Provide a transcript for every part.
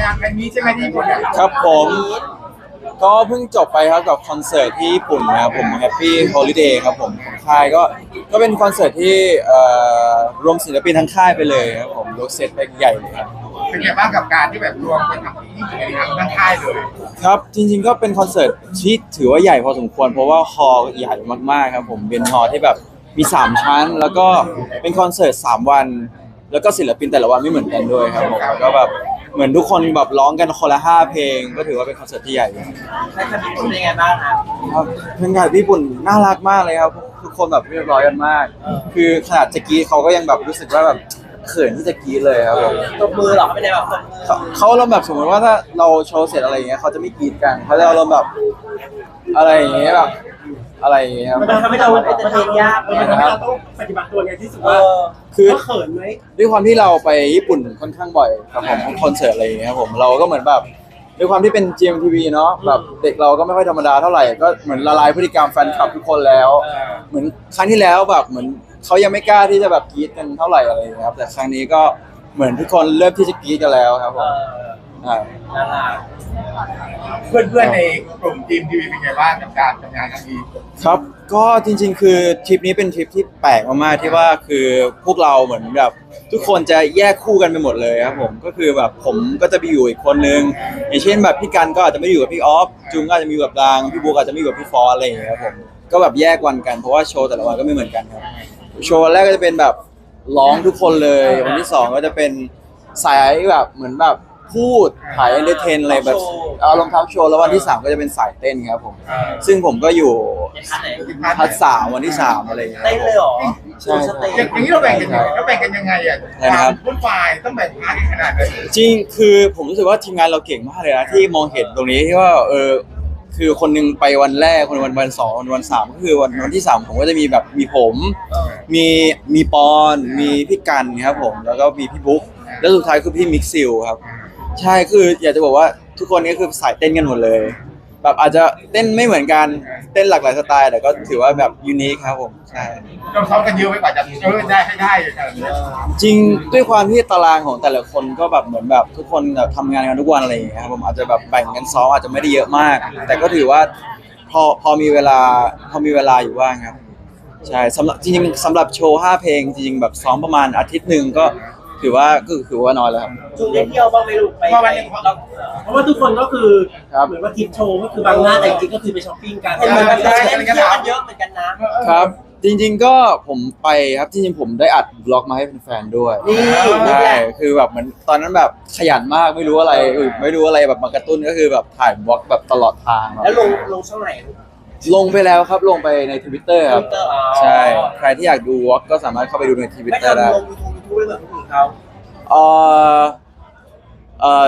งานอันนี้ใช่ไหมที่ญี่ปุ่นเนี่ยครับผม ก็เพิ่งจบไปครับกับคอนเสิร์ตที่ญี่ปุ่นนะครับผม Happy Holiday ครับผมของค่ายก็ก็เป็นคอนเสิร์ตที่เอ่อรวมศิลปินทั้งค่ายไปเลยครับผมยกเซตไปใหญ่เลยครับ เป็นไงบ้างกับการที่แบบรวมเป็นทั้งที่ญี่ปุ่นทั้งทั้งค่ายเลยครับจริงๆก็เป็นคอนเสิร์ตที่ถือว่าใหญ่พอสมควร เพราะว่าฮอลล์ใหญ่มากๆครับผมเป็นฮอลล์ที่แบบมี 3 ชั้น แล้วก็เป็นคอนเสิร์ต3วัน แล้วก็ศิลปินแต่ละวันไม่เหมือนกันด้วยครับผมแล้วก็แบบ เหมือนทุกคนแบบร้องกันคนละห้าเพลง ก็ถือว่าเป็นคอนเสิร์ตที่ใหญ่เลยใครทำญี่ปุ่นเป็นยังไงบ้างครับ ครับบรรยากาศญี่ปุ่นน่ารักมากเลยครับทุกคนแบบเรียบร้อยกันมาก คือขนาดจะกรีดเขาก็ยังแบบรู้สึกว่าแบบเขินที่จะกรีดเลยครับผม ตบมือเหรอไม่ได้แบบตบมือเขาเขาเราแบบสมมติว่าถ้าเราโชว์เสร็จอะไรอย่างเงี้ยเขาจะไม่กรีดกันเขาจะเราแบบอะไรอย่างเงี้ยแบบ อะไรอย่างเงี้ยครับมันทำให้เราเอนเตอร์เทนยากมันทำให้เราต้องปฏิบัติตัวไงที่สุดเอว่าอคือว่าเขินไหมด้วยความที่เราไปญี่ปุ่นค่อนข้างบ่อยครับผมคอนเสิร์ตอะไรอย่างเงี้ยครับผมเราก็เหมือนแบบด้วยความที่เป็น GMTV เนาะแบบเด็กเราก็ไม่ค่อยธรรมดาเท่าไหร่ก็เหมือนละลายพฤติกรรมแฟนคลับทุกคนแล้ว เหมือนครั้งที่แล้วแบบเหมือนเขายังไม่กล้าที่จะแบบกรี๊ดกันเท่าไหร่อะไรอย่างเงี้ยครับแต่ครั้งนี้ก็เหมือนทุกคนเริ่มที่จะกรี๊ดกันแล้วครับผเอม อใช่น่ารักเพื่อนๆในกลุ่มทีมทีวีเป็นไงบ้างกับการทำงานครั้งนี้ครับก็จริง ๆ คือทริปนี้เป็นทริปที่แปลกมากๆที่ว่าคือพวกเราเหมือนแบบทุกคนจะแยกคู่กันไปหมดเลยครับผมก็คือแบบผมก็จะไปอยู่อีกคนนึงอย่างเช่นแบบพี่กันก็อาจจะไม่อยู่กับพี่ออฟจุงก็อาจจะมีอยู่กับดางพี่บุ๊กอาจจะไม่อยู่กับพี่ฟอสอะไรอย่างเงี้ยครับผมก็แบบแยกวันกันเพราะว่าโชว์แต่ละวันก็ไม่เหมือนกันครับโชว์วันแรกก็จะเป็นแบบร้องทุกคนเลยวันที่สองก็จะเป็นสายแบบเหมือนแบบ พูดถ่ายเอนเตอร์เทนอะไรแบบเอารองเท้าโชว์แล้ววันที่สามก็จะเป็นสายเต้นครับผม ซึ่งผมก็อยู่ในพาร์ทไหนพัดสามวันที่สามอะไรอย่างเงี้ยเต้นเลยเหรอใช่สเตจอย่างนี้เราแบ่งกันยังไงเราแบ่งกันยังไงอะใช่ครับวุ่นวายต้องแบ่งพาร์ทกันขนาดไหนจริงคือผมรู้สึกว่าทีมงานเราเก่งมากเลยนะที่มองเห็นตรงนี้ที่ว่าเออคือคนหนึงไปวันแรก คนหนึ่งวันวันสองวันวันสามก็คือวันวันที่สามผมก็จะมีแบบมีผมเออมีมีปอน มีพี่กันครับผม แล้วก็มีพี่บุ๊กแล้วสุดท้ายคือพี่มิกซิลครับ ใช่คืออยากจะบอกว่าทุกคนนี้คือสายเต้นกันหมดเลย แบบอาจจะเต้นไม่เหมือนกันเต้นหลากหลายสไตล์ แต่ก็ถือว่าแบบยูนิคครับผมใช่เราซ้อมกันเยอะไหมกว่าจะเออได้ให้ได้ขนาดนี้จริงด้วยความที่ตารางของแต่ละคนก็แบบเหมือนแบบทุกคนแบบทำงานกันทุกวันอะไรอย่างเงี้ยครับผมอาจจะแบบแบ่งกันซ้อมอาจจะไม่ได้เยอะมาก แต่ก็ถือว่าพอพอมีเวลาพอมีเวลาอยู่ว่างครับใช่สำหรับจริงๆสำหรับโชว์5เพลงจริงๆแบบซ้อมประมาณอาทิตย์หนึ่งก็ ถือว่าก็ถือว่าน้อยแล้วครับ จูได้เที่ยวบ้างไหมลูกไปไปเราเพราะว่าทุกคนก็คือครับ เหมือนว่าทริปโชว์ก็คือบางหน้าแต่จริงๆก็คือไปช้อปปิ้งกันเห็นเหมือนมันได้เที่ยวกันเยอะเหมือนกันนะครับ จริง ๆ ก็ผมไปครับจริงๆผมได้อัดบล็อกมาให้แฟนๆด้วยนี่นี่ใช่แหละคือแบบเหมือนตอนนั้นแบบขยันมากไม่รู้อะไรเออไม่รู้อะไรแบบมากระตุ้นก็คือแบบถ่ายบล็อกแบบตลอดทางครับแล้วลงลงช่องไหนลูก ลงไปแล้วครับลงไปในทวิตเตอร์ครับ Twitter อ๋อ ใช่ ใครที่อยากดูวอล์กก็สามารถเข้าไปดูในทวิตไม่เตอร์ทำได้ ลงยูทู บยูทูบเลยเหมือนคนอื่นเขาเอ่อเอ่อ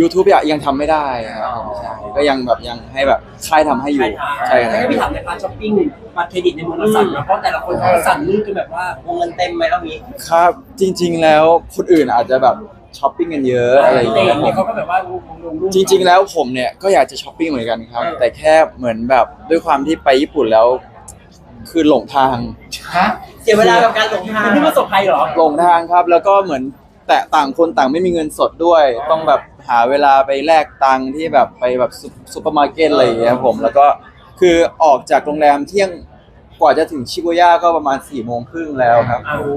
ยูทูบยังทำไม่ได้ครับใช่ก็ยังแบบยังให้แบบค่ายทำให้อยู่ใช่คให้รับพี่ถามในพาร์ทช้อปปิ้งบัตรเครดิตในเมืองเราสั่นนะเพราะแต่ละคนเขาสั่นลื่นกันแบบว่าวงเงินเต็มไหมเอางี้ครับจริง ๆ แล้วคนอื่นอาจจะแบบช้อปปิ้งกันเยอะอะไรอย่างเด็เงี้ยกเนี่ยเขาก็แบบว่าลงลงรูป จริง ๆ แล้วผมเนี่ยก็อยากจะช้อปปิ้งเหมือนกันครับแต่แค่เหมือนแบบด้วยความที่ไปญี่ปุ่นแล้ว คือหลงทาง ฮะ เสียเวลากับการหลงทางมันที่ประสบภัยเหรอ หลงทางครับ แล้วก็เหมือนแต่ต่างคนต่างไม่มีเงินสดด้วย ต้องแบบหาเวลาไปแลกตังค์ที่แบบไปแบบซุปซุปเปอร์มาร์เก็ตอะไรอย่างเงี้ยครับผมแล้วก็คือออกจากโรงแรมเที่ยง กว่าจะถึงชิบูย่าก็ประมาณ4ี่โมงครึ่งแล้วครับ โอ้โห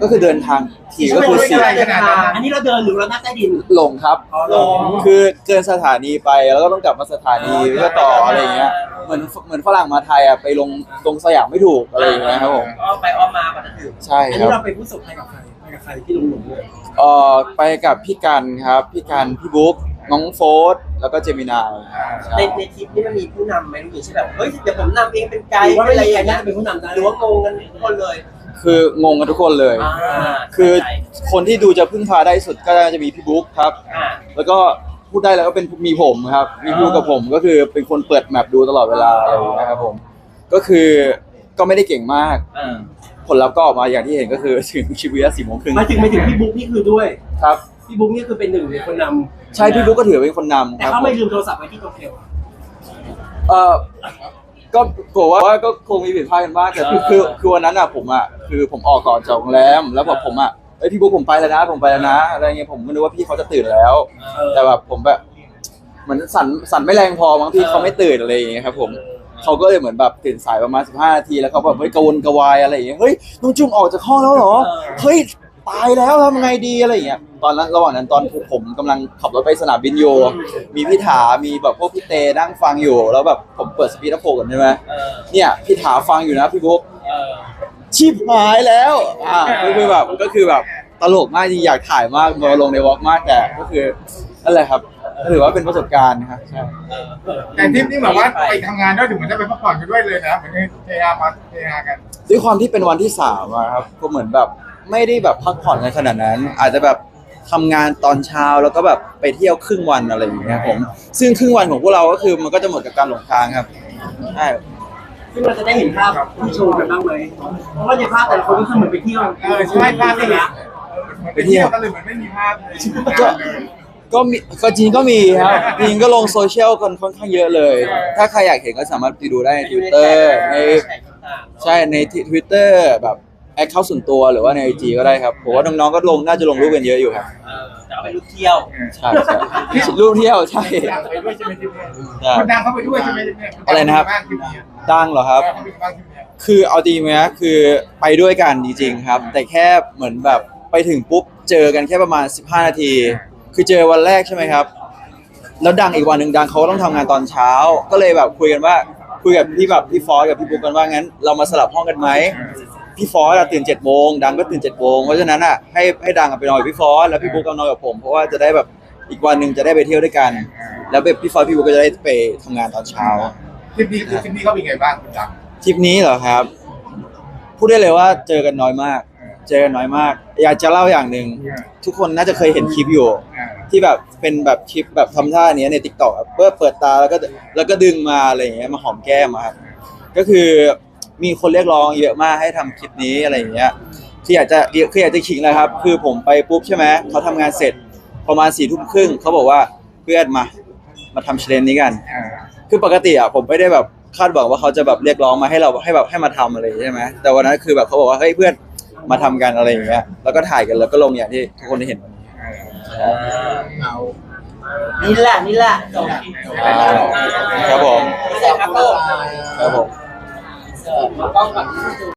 ก็คือเดินทางทีก็คือสี่เดินทางอันนี้เราเดินหรือเรานั่งใต้ดิน หลงครับ อ๋อลง คือเกินสถานีไปแล้วก็ต้องกลับมาสถานีเพื่อต่ออะไรอย่างเงี้ยเหมือนเหมือนฝรั่งมาไทยอะไปลงตรงสยามไม่ถูกอะไรอย่างเงี้ยครับผมอ้อมไปอ้อมมาก่อนจะถึงใช่อันคนี้รับเราไปผู้ประสบภัยกับใครไปกับใครที่ลงหลุมเลย เอ่อไปกับพี่กันครับพี่กันพี่บุ๊ก น้องโฟร์แล้วก็เจมินายในใช่ในทริปนี้มันมีผู้นำไหมลูกอย่างเช่นแบบเฮ้ยเดี๋ยวผมนำเองเป็นไกหด์รือว่าเป็ไม่นอะไรมีอใครย่างเงี้น่ายจะเป็นผู้นำได้หรือว่างงกันทุกคนเลยคืองงกันทุกคนเลยอ่าคือคนที่ดูจะพึ่งพาได้สุดก็จะมีพี่บุ๊กครับ อ่าแล้วก็พูดได้แล้วก็เป็นมีผมครับ มีพี่บุ๊กกับผมก็คือเป็นคนเปิดแมปดูตลอดเวลาอะไรอย่างเงี้ยครับผม ก็คือก็ไม่ได้เก่งมาก อ่าผลลัพธ์ก็ออกมาอย่างที่เห็นก็คือถึงชิบุย่าสี่โมงครึ่งมาถึงไปถึงพี่บุ๊กนี่คือด้วย ครับ พี่บุ๊กนี่คือเป็นหนึ่งในคนนำใช่พี่บุ๊กก็ถือเป็นคนนำแต่ครับเขาผมไม่ลืมโทรศัพท์ไว้ที่โตเกียว เออก็กลัวว่าก็คงมีผิดพลาดกันบ้างแต่คือคือคือวันนั้นอะผมอะคือผมออกก่อนจากโรงแรมแล้วแบบผมอะไปอ้ยพี่บุ๊กผมไปแล้วนะ ผมไปแล้วนะอะไรเงี้ยผมไม่รู้ว่าพี่เขาจะตื่นแล้ว แต่แบบผมแบบเหมือนสั่นสั่นไม่แรงพอบางพี่เขาไม่ตื่นอะไรอย่างเงี้ยครับผมเขาก็เลยเหมือนแบบตื่นสายประมาณ15นาทีแล้วเขาแบบเฮ้ยกระวนกระวายอะไรอย่างเงี้ยเฮ้ยน้องจุงออกจากห้องแล้วเหรอเฮ้ย ตายแล้วทำไงดีอะไรอย่างเงี้ยตอนนั้นระหว่างนั้นตอนผมกำลังขับรถไปสนามบินอยู่มีพี่ถามีแบบพวกพี่เตนั่งฟังอยู่ แล้วแบบผมเปิดสปีดโฟกันใช่ไหมเออเนี่ยพี่ถาฟังอยู่นะพี่บุ๊กเออชิบหายแล้วอ่าก็คือแบบก็คือแบบตลกมากจริงอยากถ่ายมากมาลงในวอล์กมากแต่ก็คือนั่นแหละครับก็ถือว่าเป็นประสบการณ์นะครับใช่แต่ทริปนี้แบบว่าไปทำงานด้วยถึงเหมือนได้ไปพักผ่อนกันด้วยเลยนะเหมือนเฮฮามาเฮฮากันด้วยความที่เป็นวันที่สามอะครับก็เหมือนแบบ ไม่ได้แบบพักผ่อนกันขนาดนั้น อาจจะแบบทำงานตอนเช้าแล้วก็แบบไปเที่ยวครึ่งวันอะไรอย่างเงี้ยครับผมซึ่งครึ่งวันของพวกเราก็คือมันก็จะหมดกับการหลงทางครับใช่ซึ่งเราจะได้เห็นภาพที่โชว์กันบ้างไหมเพราะว่าในภาพแต่ละคนก็คือเหมือนไปเที่ยวเออใช่ภาพที่นะเหมือนไปเที่ยวกันเลยเหมือนไม่มีภาพเลยก็มีก็จริงก็มีครับจริงก็ลงโซเชียลกันค่อนข้างเยอะเลย ถ้าใครอยากเห็นก็สามารถไปดูได้ในทวิตเตอร์ในใช่ในทวิตเตอร์แบบ แอคเคาท์ส่วนตัวหรือว่าในไอจีก็ได้ครับผมว่าน้องๆก็ลงน่าจะลงรูปกันเยอะอยู่ครับเออแต่ว่าไปลูกเที่ยวใช่ใช่รูปเที่ยวใช่ดังไปด้วยใช่ไหมทริปนี้ใช่ คนดังเข้าไปด้วยใช่ไหมทริปนี้อะไรนะครับางทริปนี้ดังเหรอครับ เขาเป็นบ้างทริปนี้คือเอาจริงไหมนะคือไปด้วยกันจริงๆครับ แต่แค่เหมือนแบบไปถึงปุ๊บเจอกันแค่ประมาณ 15 นาที คือเจอวันแรกใช่ไหมครับ แล้วดังอีกวันหนึ่งดังเขาก็ต้องทำงานตอนเช้า ก็เลยแบบคุยกันว่าคุยกับพี่แบบพี่ฟอสกับพี่บุ๊กกันว่างั้น เรามาสลับห้องกันไหม พี่ฟอสอะตื่นเจ็ดโมงดังก็ตื่นเจ็ดโมงเพราะฉะนั้นอะให้ให้ดังอะไปนอนกับพี่ฟอสแล้วพี่บุ๊กก็นอนกับผมเพราะว่าจะได้แบบอีกวันหนึ่งจะได้ไปเที่ยวด้วยกัน แล้วแบบพี่ฟอสพี่บุ๊กก็จะได้ไปทำงานตอนเช้า ทริปนี้ทริปนี้เขาเป็นไงบ้างคุณดังทริปนี้เหรอครับ พูดได้เลยว่าเจอกันน้อยมาก เจอกันน้อยมาก อยากจะเล่าอย่างหนึ่งทุกคนน่าจะเคยเห็นคลิปอยู่อ่าที่แบบเป็นแบบคลิปแบบทำท่าเนี้ยในติ๊กต็อกเปิดเปิดตาแล้วก็แล้วก็ดึงมาอะไรอย่างเงี้ยมาหอมแก้มอะครับก็คือ มีคนเรียกร้องเยอะมากให้ทำคลิปนี้อะไรอย่างเงี้ยที่อยากจะคืออยากจะขิงเลยครับ คือผมไปปุ๊บใช่ไหมเขาทำงานเสร็จประมาณสี่ทุ่มครึ่งเขาบอกว่าเพื่อนมา มาทำเชลนนี้กันอ่าคือปกติอะผมไม่ได้แบบคาดหวังว่าเขาจะแบบเรียกร้องมาให้เราให้แบบให้มาทำอะไรใช่ไหมแต่วันนั้นคือแบบเขาบอกว่าเฮ้ยเพื่อนมาทำกันอะไรอย่างเงี้ยแล้วก็ถ่ายกันแล้วก็ลงอย่างที่ทุกคนได้เห็นวันนี้เอานี่แหละนี่แหละจบอ่าครับผมเสร็จครับผม Thank.